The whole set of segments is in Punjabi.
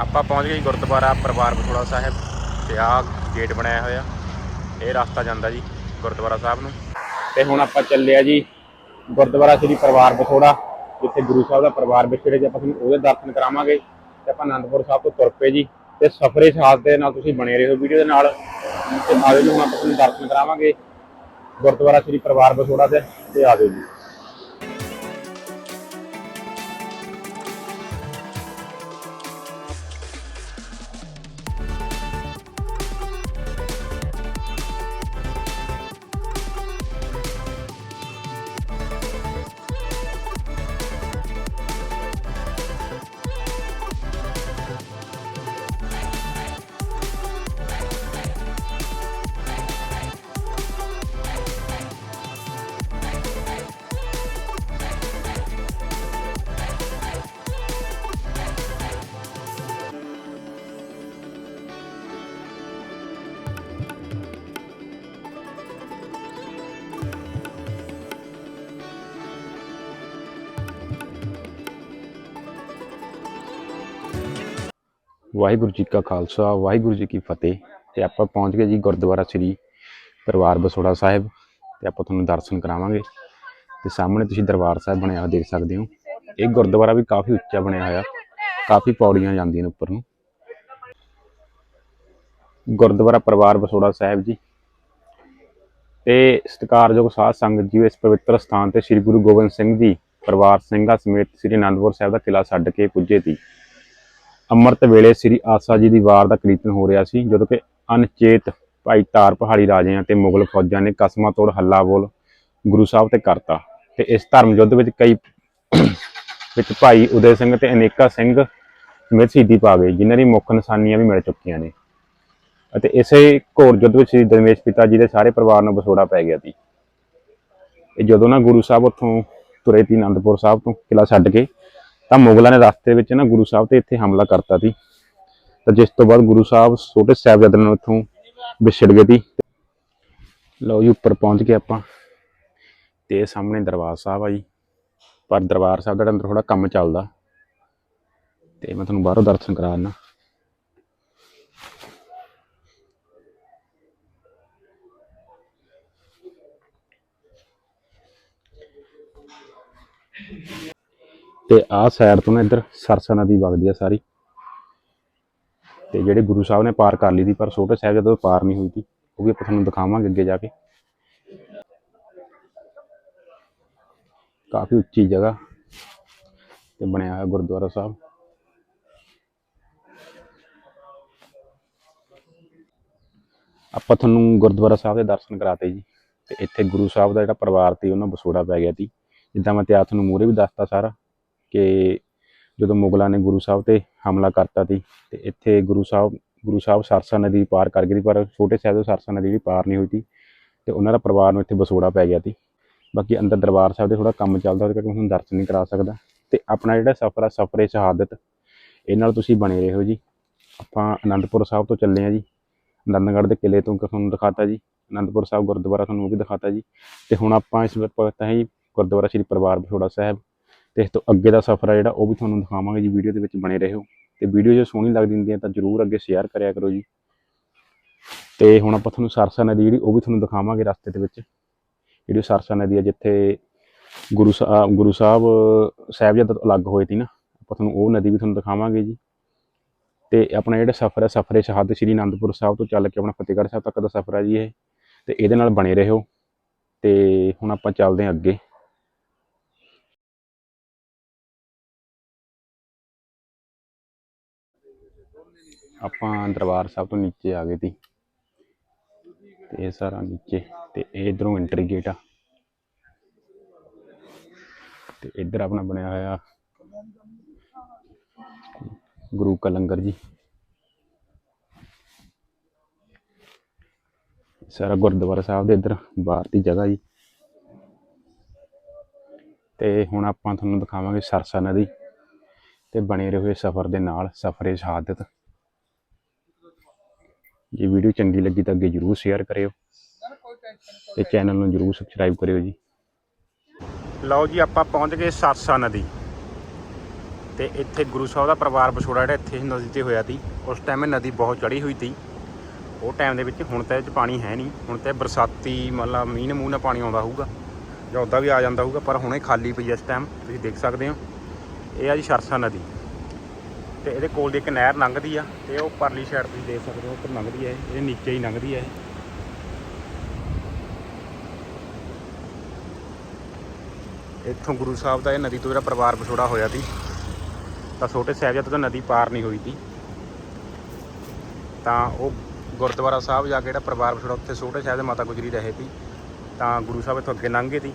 ਆਪਾਂ ਪਹੁੰਚ ਗਏ ਜੀ ਗੁਰਦੁਆਰਾ ਪਰਿਵਾਰ ਬਥੋੜਾ ਸਾਹਿਬ ਤੇ ਆਹ ਗੇਟ ਬਣਾਇਆ ਹੋਇਆ। ਇਹ ਰਸਤਾ ਜਾਂਦਾ ਜੀ ਗੁਰਦੁਆਰਾ ਸਾਹਿਬ ਨੂੰ। ਤੇ ਹੁਣ ਆਪਾਂ ਚੱਲਿਆ ਜੀ ਗੁਰਦੁਆਰਾ ਸ੍ਰੀ ਪਰਿਵਾਰ ਬਥੋੜਾ ਜਿੱਥੇ ਗੁਰੂ ਸਾਹਿਬ ਦਾ ਪਰਿਵਾਰ ਵਿਛੜੇ ਜੇ ਆਪਾਂ ਤੁਹਾਨੂੰ ਉਹਦੇ ਦਰਸ਼ਨ ਕਰਾਵਾਂਗੇ ਤੇ ਆਪਾਂ ਅਨੰਦਪੁਰ ਸਾਹਿਬ ਤੋਂ ਤੁਰ ਪਏ ਜੀ ਤੇ ਸਫਰੇ ਸਾਥ ਦੇ ਨਾਲ ਤੁਸੀਂ ਬਣੇ ਰਹੋ ਵੀਡੀਓ ਦੇ ਨਾਲ। ਤੇ ਆਜੋ ਜੀ ਹੁਣ ਆਪਾਂ ਤੁਹਾਨੂੰ ਦਰਸ਼ਨ ਕਰਾਵਾਂਗੇ ਗੁਰਦੁਆਰਾ ਸ੍ਰੀ ਪਰਿਵਾਰ ਬਥੋੜਾ ਦੇ ਤੇ ਆਜੋ ਜੀ। ਵਾਹਿਗੁਰੂ ਜੀ ਕਾ ਖਾਲਸਾ, ਵਾਹਿਗੁਰੂ ਜੀ ਕੀ ਫਤਿਹ। ਤੇ ਆਪਾਂ ਪਹੁੰਚ ਗਏ ਜੀ ਗੁਰਦੁਆਰਾ ਸ੍ਰੀ ਪਰਿਵਾਰ ਬਸੋੜਾ ਸਾਹਿਬ ਤੇ ਆਪਾਂ ਤੁਹਾਨੂੰ ਦਰਸ਼ਨ ਕਰਾਵਾਂਗੇ। ਤੇ ਸਾਹਮਣੇ ਤੁਸੀਂ ਦਰਬਾਰ ਸਾਹਿਬ ਬਣਿਆ ਹੋਇਆ ਦੇਖ ਸਕਦੇ ਹੋ। ਇਹ ਗੁਰਦੁਆਰਾ ਵੀ ਕਾਫੀ ਉੱਚਾ ਬਣਿਆ ਹੋਇਆ, ਕਾਫੀ ਪੌੜੀਆਂ ਜਾਂਦੀਆਂ ਨੇ ਉੱਪਰ ਨੂੰ। ਗੁਰਦੁਆਰਾ ਪਰਿਵਾਰ ਬਸੋੜਾ ਸਾਹਿਬ ਜੀ। ਤੇ ਸਤਿਕਾਰਯੋਗ ਸਾਧ ਸੰਗਤ ਜੀ, ਇਸ ਪਵਿੱਤਰ ਸਥਾਨ ਤੇ ਸ੍ਰੀ ਗੁਰੂ ਗੋਬਿੰਦ ਸਿੰਘ ਜੀ, ਪਰਿਵਾਰ ਸਿੰਘਾਂ ਸਮੇਤ ਸ੍ਰੀ ਅਨੰਦਪੁਰ ਸਾਹਿਬ ਦਾ ਕਿਲਾ ਛੱਡ ਕੇ ਪੁੱਜੇ ਸੀ। ਅੰਮ੍ਰਿਤ ਵੇਲੇ ਸ੍ਰੀ ਆਸਾ ਜੀ ਦੀ ਵਾਰ ਦਾ ਕੀਰਤਨ ਹੋ ਰਿਹਾ ਸੀ, ਜਦੋਂ ਕਿ ਅਨਚੇਤ ਭਾਈ ਤਾਰ ਪਹਾੜੀ ਰਾਜਿਆਂ ਤੇ ਮੁਗਲ ਫੌਜਾਂ ਨੇ ਕਸਮਾਂ ਤੋੜ ਹੱਲਾ ਬੋਲ ਗੁਰੂ ਸਾਹਿਬ ਤੇ ਕਰਤਾ ਤੇ ਇਸ ਧਰਮ ਯੁੱਧ ਵਿੱਚ ਕਈ ਵਿੱਚ ਭਾਈ ਉਦੈ ਸਿੰਘ ਤੇ ਅਨੇਕਾ ਸਿੰਘ ਸਮੇਤ ਸ਼ਹੀਦੀ ਪਾ ਗਏ, ਜਿਨ੍ਹਾਂ ਦੀ ਮੁੱਖ ਨਿਸ਼ਾਨੀਆਂ ਵੀ ਮਿਲ ਚੁੱਕੀਆਂ ਨੇ। ਅਤੇ ਇਸੇ ਘੋਰ ਯੁੱਧ ਵਿੱਚ ਸ੍ਰੀ ਦਰਮੇਸ਼ ਪਿਤਾ ਜੀ ਦੇ ਸਾਰੇ ਪਰਿਵਾਰ ਨੂੰ ਵਿਛੋੜਾ ਪੈ ਗਿਆ ਸੀ। ਇਹ ਜਦੋਂ ਨਾ ਗੁਰੂ ਸਾਹਿਬ ਉੱਥੋਂ ਤੁਰੇ ਤੀ ਅਨੰਦਪੁਰ ਸਾਹਿਬ ਤੋਂ ਕਿਲਾ ਛੱਡ ਕੇ ਤਾਂ ਮੁਗਲਾਂ ਨੇ ਰਸਤੇ ਵਿੱਚ ਨਾ ਗੁਰੂ ਸਾਹਿਬ ਤੇ ਇੱਥੇ ਹਮਲਾ ਕਰਤਾ ਸੀ। ਤਾਂ ਜਿਸ ਤੋਂ ਬਾਅਦ ਗੁਰੂ ਸਾਹਿਬ ਛੋਟੇ ਸਾਹਿਬਜ਼ਾਦਿਆਂ ਨੂੰ ਇੱਥੋਂ ਵਿਛੜ ਗਏ ਸੀ। ਲਓ ਜੀ, ਉੱਪਰ ਪਹੁੰਚ ਗਏ ਆਪਾਂ। ਤੇ ਸਾਹਮਣੇ ਦਰਬਾਰ ਸਾਹਿਬ ਆ ਜੀ। ਪਰ ਦਰਬਾਰ ਸਾਹਿਬ ਦਾ ਅੰਦਰ ਥੋੜਾ ਕੰਮ ਚੱਲਦਾ। ਤੇ ਮੈਂ ਤੁਹਾਨੂੰ ਬਾਹਰੋਂ ਦਰਸ਼ਨ ਕਰਾ ਦਿੰਦਾ। ਤੇ ਆਹ ਸਾਈਡ ਤੋਂ ਨਾ ਇੱਧਰ ਸਰਸਾ ਨਦੀ ਵਗਦੀ ਆ ਸਾਰੀ। ਤੇ ਜਿਹੜੇ ਗੁਰੂ ਸਾਹਿਬ ਨੇ ਪਾਰ ਕਰ ਲਈ ਦੀ, ਪਰ ਛੋਟੇ ਸਾਹਿਬ ਜਦੋਂ ਪਾਰ ਨਹੀਂ ਹੋਈ ਸੀ ਉਹ ਵੀ ਆਪਾਂ ਤੁਹਾਨੂੰ ਦਿਖਾਵਾਂਗੇ ਅੱਗੇ ਜਾ ਕੇ। ਕਾਫੀ ਉੱਚੀ ਜਗ੍ਹਾ ਤੇ ਬਣਿਆ ਹੋਇਆ ਗੁਰਦੁਆਰਾ ਸਾਹਿਬ। ਆਪਾਂ ਤੁਹਾਨੂੰ ਗੁਰਦੁਆਰਾ ਸਾਹਿਬ ਦੇ ਦਰਸ਼ਨ ਕਰਾਤੇ ਜੀ। ਤੇ ਇੱਥੇ ਗੁਰੂ ਸਾਹਿਬ ਦਾ ਜਿਹੜਾ ਪਰਿਵਾਰ ਸੀ, ਉਹਨਾਂ ਬਸੋੜਾ ਪੈ ਗਿਆ ਸੀ। ਜਿੱਦਾਂ ਮੈਂ ਇਤਿਹਾਸ ਤੁਹਾਨੂੰ ਮੂਹਰੇ ਵੀ ਦੱਸਤਾ ਸਾਰਾ ਕਿ ਜਦੋਂ ਮੁਗਲਾਂ ਨੇ ਗੁਰੂ ਸਾਹਿਬ ਤੇ ਹਮਲਾ ਕਰਤਾ ਸੀ ਤੇ ਇੱਥੇ ਗੁਰੂ ਸਾਹਿਬ ਗੁਰੂ ਸਾਹਿਬ ਸਰਸਾ ਨਦੀ ਪਾਰ ਕਰ ਗਏ ਸੀ, ਪਰ ਛੋਟੇ ਸਾਹਿਬ ਸਰਸਾ ਨਦੀ ਵੀ ਪਾਰ ਨਹੀਂ ਹੋਈ ਸੀ ਤੇ ਉਹਨਾਂ ਦਾ ਪਰਿਵਾਰ ਨੂੰ ਇੱਥੇ ਬਸੋੜਾ ਪੈ ਗਿਆ ਸੀ। ਬਾਕੀ ਅੰਦਰ ਦਰਬਾਰ ਸਾਹਿਬ ਦੇ ਥੋੜਾ ਕੰਮ ਚੱਲਦਾ, ਉਹਦੇ ਕਰਕੇ ਮੈਂ ਤੁਹਾਨੂੰ ਦਰਸ਼ਨ ਨਹੀਂ ਕਰਾ ਸਕਦਾ। ਤੇ ਆਪਣਾ ਜਿਹੜਾ ਸਫ਼ਰ ਆ, ਸਫ਼ਰੇ ਸ਼ਹਾਦਤ। ਇਹ ਨਾਲ ਤੁਸੀਂ ਬਣੇ ਰਹੋ ਜੀ। ਆਪਾਂ ਅਨੰਦਪੁਰ ਸਾਹਿਬ ਤੋਂ ਚੱਲੇ ਆ ਜੀ। ਨੰਦਗੜ੍ਹ ਦੇ ਕਿਲੇ ਤੋਂ ਤੁਹਾਨੂੰ ਦਿਖਾਤਾ ਜੀ। ਅਨੰਦਪੁਰ ਸਾਹਿਬ ਗੁਰਦੁਆਰਾ ਤੁਹਾਨੂੰ ਉਹ ਵੀ ਦਿਖਾਤਾ ਜੀ। ਤੇ ਹੁਣ ਆਪਾਂ ਇਸ ਵਾਰ ਪਹੁੰਚੇ ਜੀ ਗੁਰਦੁਆਰਾ ਸ੍ਰੀ ਪਰਿਵਾਰ ਵਿਛੋੜਾ ਸਾਹਿਬ। ਤੇ ਇਸ ਤੋਂ ਅੱਗੇ ਦਾ ਸਫ਼ਰ ਆ ਜਿਹੜਾ, ਉਹ ਵੀ ਤੁਹਾਨੂੰ ਦਿਖਾਵਾਂਗੇ ਜੀ, ਵੀਡੀਓ ਦੇ ਵਿੱਚ ਬਣੇ ਰਹੋ। ਤੇ ਵੀਡੀਓ ਜੇ ਸੋਹਣੀ ਲੱਗਦੀ ਹੁੰਦੀ ਹੈ ਤਾਂ ਜਰੂਰ ਅੱਗੇ ਸ਼ੇਅਰ ਕਰਿਆ ਕਰੋ ਜੀ। ਤੇ ਹੁਣ ਆਪਾਂ ਤੁਹਾਨੂੰ ਸਰਸਾ ਨਦੀ ਜਿਹੜੀ, ਉਹ ਵੀ ਤੁਹਾਨੂੰ ਦਿਖਾਵਾਂਗੇ ਰਸਤੇ ਦੇ ਵਿੱਚ। ਜਿਹੜੀ ਸਰਸਾ ਨਦੀ ਹੈ ਜਿੱਥੇ ਗੁਰੂ ਸਾਹਿਬ ਗੁਰੂ ਸਾਹਿਬ ਸਾਹਿਬਜ਼ਾਦੇ ਤੋਂ ਅਲੱਗ ਹੋਏ ਸੀ ਨਾ, ਆਪਾਂ ਤੁਹਾਨੂੰ ਉਹ ਨਦੀ ਵੀ ਤੁਹਾਨੂੰ ਦਿਖਾਵਾਂਗੇ ਜੀ। ਤੇ ਆਪਣਾ ਜਿਹੜਾ ਸਫ਼ਰ ਹੈ ਸਫ਼ਰੇ ਸ਼ਹਾਦਤ ਸ੍ਰੀ ਅਨੰਦਪੁਰ ਸਾਹਿਬ ਤੋਂ ਚੱਲ ਕੇ ਆਪਣਾ ਫਤਿਹਗੜ੍ਹ ਸਾਹਿਬ ਤੱਕ ਦਾ ਸਫ਼ਰ ਹੈ ਜੀ ਇਹ। ਤੇ ਇਹਦੇ ਨਾਲ ਬਣੇ ਰਹੋ। ਤੇ ਹੁਣ ਆਪਾਂ ਚੱਲਦੇ ਹਾਂ ਅੱਗੇ। ਆਪਾਂ ਦਰਬਾਰ ਸਾਹਿਬ ਤੋਂ ਨੀਚੇ ਆ ਗਏ ਸੀ। ਤੇ ਇਹ ਸਾਰਾ ਨੀਚੇ, ਤੇ ਇਹ ਇਧਰੋਂ ਐਂਟਰੀ ਗੇਟ ਆ। ਤੇ ਇੱਧਰ ਆਪਣਾ ਬਣਿਆ ਹੋਇਆ ਗੁਰੂ ਕਾ ਲੰਗਰ ਜੀ। ਸਾਰਾ ਗੁਰਦੁਆਰਾ ਸਾਹਿਬ ਦੇ ਇੱਧਰ, ਬਾਹਰ ਦੀ ਜਗ੍ਹਾ ਜੀ। ਤੇ ਹੁਣ ਆਪਾਂ ਤੁਹਾਨੂੰ ਦਿਖਾਵਾਂਗੇ ਸਰਸਾ ਨਦੀ ਤੇ ਬਣੇ ਰਹੋ ਇਸ ਸਫ਼ਰ ਦੇ ਨਾਲ, ਸਫ਼ਰੇ ਸ਼ਹਾਦਤ। ਜੇ ਵੀਡੀਓ ਚੰਗੀ ਲੱਗੀ ਤਾਂ ਅੱਗੇ ਜਰੂਰ ਸ਼ੇਅਰ ਕਰਿਓ ਤੇ ਚੈਨਲ ਨੂੰ ਜਰੂਰ ਸਬਸਕ੍ਰਾਈਬ ਕਰਿਓ ਜੀ। ਲਓ ਜੀ ਆਪਾਂ ਪਹੁੰਚ ਗਏ ਸਰਸਾ ਨਦੀ। ਤੇ ਇੱਥੇ ਗੁਰੂ ਸਾਹਿਬ ਦਾ ਪਰਿਵਾਰ ਵਿਛੋੜਾ ਜਿਹੜਾ ਇੱਥੇ ਨਦੀ ਤੇ ਹੋਇਆ ਸੀ ਉਸ ਟਾਈਮ ਇਹ ਨਦੀ ਬਹੁਤ ਚੜੀ ਹੋਈ ਸੀ। ਉਹ ਟਾਈਮ ਦੇ ਵਿੱਚ ਹੁਣ ਤਾਂ ਇਹ 'ਚ ਪਾਣੀ ਹੈ ਨਹੀਂ। ਹੁਣ ਤਾਂ ਬਰਸਾਤੀ ਮਤਲਬ ਮੀਂਹ ਮੂੰਹ ਨਾਲ ਪਾਣੀ ਆਉਂਦਾ ਹੋਊਗਾ ਜਾਂ ਉੱਦਾਂ ਵੀ ਆ ਜਾਂਦਾ ਹੋਊਗਾ ਪਰ ਹੁਣੇ ਖਾਲੀ ਪਈ ਇਸ ਟਾਈਮ ਤੁਸੀਂ ਦੇਖ ਸਕਦੇ ਹੋ। ਇਹ ਆ ਜੀ ਸਰਸਾ ਨਦੀ। ਤੇ ਇਹਦੇ ਕੋਲ ਦੀ ਇੱਕ ਨਹਿਰ ਲੰਘਦੀ ਆ ਤੇ ਉਹ ਪਰਲੀ ਸਾਈਡ ਤੁਸੀਂ ਦੇਖ ਸਕਦੇ ਹੋ, ਉੱਪਰ ਲੰਘਦੀ ਹੈ ਇਹ ਨੀਚੇ ਹੀ ਲੰਘਦੀ ਹੈ ਇਹ। ਇੱਥੋਂ ਗੁਰੂ ਸਾਹਿਬ ਦਾ ਇਹ ਨਦੀ ਤੋਂ ਜਿਹੜਾ ਪਰਿਵਾਰ ਵਿਛੋੜਾ ਹੋਇਆ ਸੀ, ਤਾਂ ਛੋਟੇ ਸਾਹਿਬਜ਼ਾਦੇ ਤੋਂ ਨਦੀ ਪਾਰ ਨਹੀਂ ਹੋਈ ਸੀ। ਤਾਂ ਉਹ ਗੁਰਦੁਆਰਾ ਸਾਹਿਬ ਜਾ ਕੇ ਜਿਹੜਾ ਪਰਿਵਾਰ ਵਿਛੋੜਾ, ਉੱਥੇ ਛੋਟੇ ਸਾਹਿਬ ਦੇ ਮਾਤਾ ਗੁਜਰੀ ਰਹੇ ਸੀ, ਤਾਂ ਗੁਰੂ ਸਾਹਿਬ ਇੱਥੋਂ ਅੱਗੇ ਲੰਘ ਗਏ ਸੀ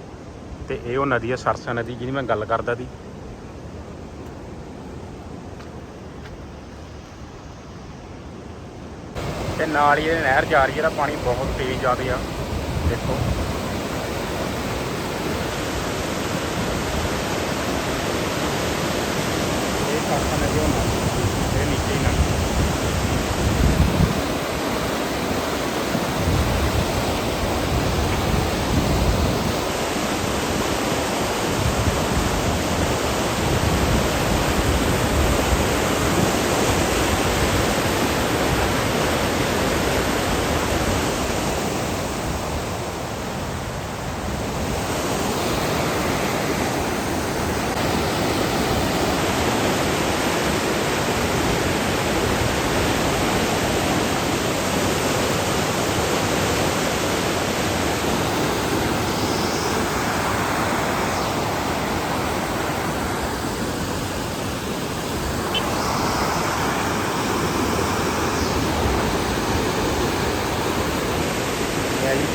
ਤੇ ਇਹ ਉਹ ਨਦੀ ਹੈ ਸਰਸਾ ਨਦੀ ਜਿਹਦੀ ਮੈਂ ਗੱਲ ਕਰਦਾ ਸੀ। ਨਾਲ ਹੀ ਇਹ ਨਹਿਰ ਜਾ ਰਹੀ ਹੈ, ਇਹਦਾ ਪਾਣੀ ਬਹੁਤ ਤੇਜ਼ ਜ਼ਿਆਦਾ ਰਿਹਾ। ਦੇਖੋ। ਇਹ ਸਰਸਾ ਨਦੀ ਉਹ ਨਦੀ ਨੀਚੇ ਹੀ ਲੰਘਦੀ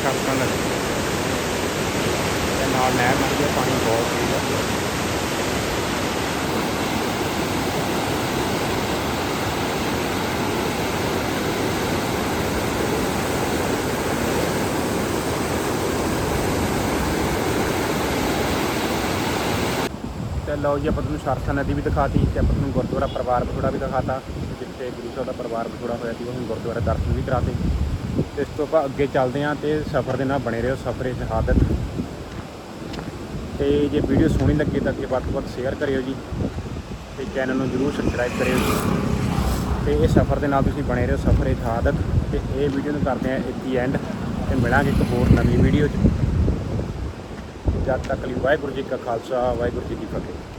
ਹੈ। ਇਹ ਤੇ ਨਾਲ ਨਹਿਰ ਲੰਘਦੀ ਹੈ ਪਾਣੀ ਬਹੁਤ ਤੇਜ਼ ਤੇ ਲਓ ਜੀ, ਆਪਾਂ ਤੁਹਾਨੂੰ ਸਰਸਾ ਨਦੀ ਵੀ ਦਿਖਾਤੀ ਤੇ ਆਪਾਂ ਤੁਹਾਨੂੰ ਗੁਰਦੁਆਰਾ ਪਰਿਵਾਰ ਵਿਛੋੜਾ ਵੀ ਦਿਖਾਤਾ, ਜਿੱਥੇ ਗੁਰੂ ਸਾਹਿਬ ਦਾ ਪਰਿਵਾਰ ਵਿਛੋੜਾ ਹੋਇਆ ਸੀ, ਉਹ ਗੁਰਦੁਆਰਾ ਦਰਸ਼ਨ ਵੀ ਕਰਾਤੇ ਤੇ ਇਸ ਤੋਂ ਆਪਾਂ ਅੱਗੇ ਚੱਲਦੇ ਹਾਂ ਤੇ ਸਫ਼ਰ ਦੇ ਨਾਲ ਬਣੇ ਰਹੋ, ਸਫ਼ਰੇ ਸ਼ਹਾਦਤ ਤੇ ਜੇ ਵੀਡੀਓ ਸੋਹਣੀ ਲੱਗੇ ਤਾਂ ਅੱਗੇ ਵੱਧ ਤੋਂ ਵੱਧ ਸ਼ੇਅਰ ਕਰਿਓ ਜੀ ਤੇ ਚੈਨਲ ਨੂੰ ਜਰੂਰ ਸਬਸਕ੍ਰਾਈਬ ਕਰਿਓ ਜੀ। ਤੇ ਇਹ ਸਫ਼ਰ ਦੇ ਨਾਲ ਤੁਸੀਂ ਬਣੇ ਰਹੋ, ਸਫ਼ਰੇ ਸ਼ਹਾਦਤ ਤੇ ਇਹ ਵੀਡੀਓ ਨੂੰ ਕਰਦੇ ਹਾਂ ਇੱਥੇ ਐਂਡ ਤੇ ਮਿਲਾਂਗੇ ਇੱਕ ਹੋਰ ਨਵੀਂ ਵੀਡੀਓ 'ਚ। ਜਦ ਤੱਕ ਲਈ ਵਾਹਿਗੁਰੂ ਜੀ ਕਾ ਖਾਲਸਾ, ਵਾਹਿਗੁਰੂ ਜੀ ਕੀ ਫਤਿਹ।